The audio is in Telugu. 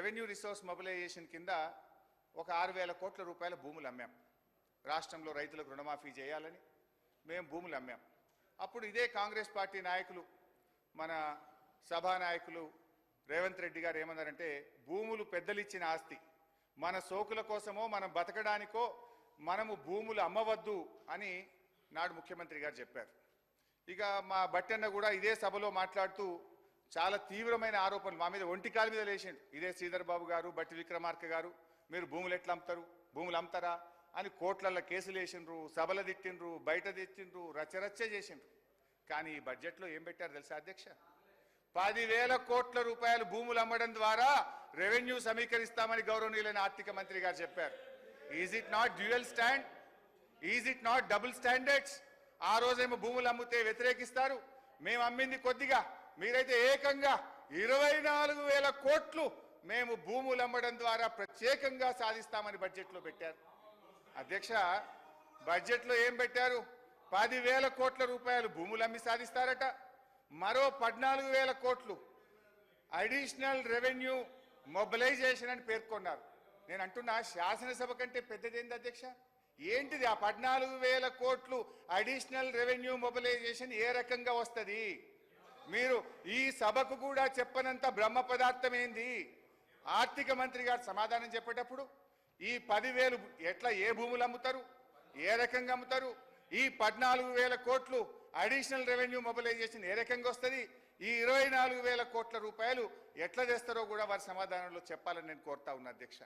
రెవెన్యూ రిసోర్స్ మొబిలైజేషన్ కింద ఒక ఆరు వేల కోట్ల రూపాయల భూములు అమ్మాం. రాష్ట్రంలో రైతులకు రుణమాఫీ చేయాలని మేము భూములు అమ్మాం. అప్పుడు ఇదే కాంగ్రెస్ పార్టీ నాయకులు మన సభా నాయకులు రేవంత్ రెడ్డి గారు ఏమన్నారంటే భూములు పెద్దలిచ్చిన ఆస్తి. మన సోకుల కోసమో మనం బతకడానికో మనము భూములు అమ్మవద్దు అని నాడు ముఖ్యమంత్రి గారు చెప్పారు. ఇక మా బట్టన్న కూడా ఇదే సభలో మాట్లాడుతూ చాలా తీవ్రమైన ఆరోపణలు మా మీద ఒంటి కాలు మీద లేచిండు. ఇదే శ్రీధర్ బాబు గారు బట్టి విక్రమార్క గారు మీరు భూములు ఎట్లా అమ్ముతారు? భూములు అమ్ముతారా? అని కోట్లల్లో కేసులు వేసిండ్రు సభలు తిట్టిండ్రు బయట తెచ్చిండ్రు రచ్చరచ్చ చేసిండ్రు. కానీ ఈ బడ్జెట్లో ఏం పెట్టారు తెలుసా అధ్యక్ష? పదివేల కోట్ల రూపాయలు భూములు అమ్మడం ద్వారా రెవెన్యూ సమీకరిస్తామని గౌరవనీయులైన ఆర్థిక మంత్రి గారు చెప్పారు. Is it not dual stand is it not double standards ఆ రోజేమో భూములు అమ్మితే వ్యతిరేకిస్తారు. మేము అమ్మింది కొద్దిగా. మీరైతే ఏకంగా ఇరవై నాలుగు వేల కోట్లు మేము భూములు అమ్మడం ద్వారా ప్రత్యేకంగా సాధిస్తామని బడ్జెట్లో పెట్టారు. అధ్యక్ష బడ్జెట్లో ఏం పెట్టారు? పదివేల కోట్ల రూపాయలు భూములు అమ్మి సాధిస్తారట. మరో పద్నాలుగు వేల కోట్లు అడిషనల్ రెవెన్యూ మొబిలైజేషన్ అని పేర్కొన్నారు. నేను అంటున్నా శాసనసభ కంటే పెద్దదేంది అధ్యక్ష? ఏంటిది ఆ పద్నాలుగు వేల కోట్లు అడిషనల్ రెవెన్యూ మొబిలైజేషన్ ఏ రకంగా వస్తుంది? మీరు ఈ సభకు కూడా చెప్పనంత బ్రహ్మ పదార్థం ఏంది? ఆర్థిక మంత్రి గారు సమాధానం చెప్పేటప్పుడు ఈ పదివేలు ఎట్లా ఏ భూములు అమ్ముతారు? ఏ రకంగా అమ్ముతారు? ఈ పద్నాలుగు వేల కోట్లు అడిషనల్ రెవెన్యూ మొబిలైజేషన్ ఏ రకంగా వస్తుంది? ఈ ఇరవై నాలుగు వేల కోట్ల రూపాయలు ఎట్లా చేస్తారో కూడా వారి సమాధానంలో చెప్పాలని నేను కోరుతా ఉన్నా అధ్యక్ష.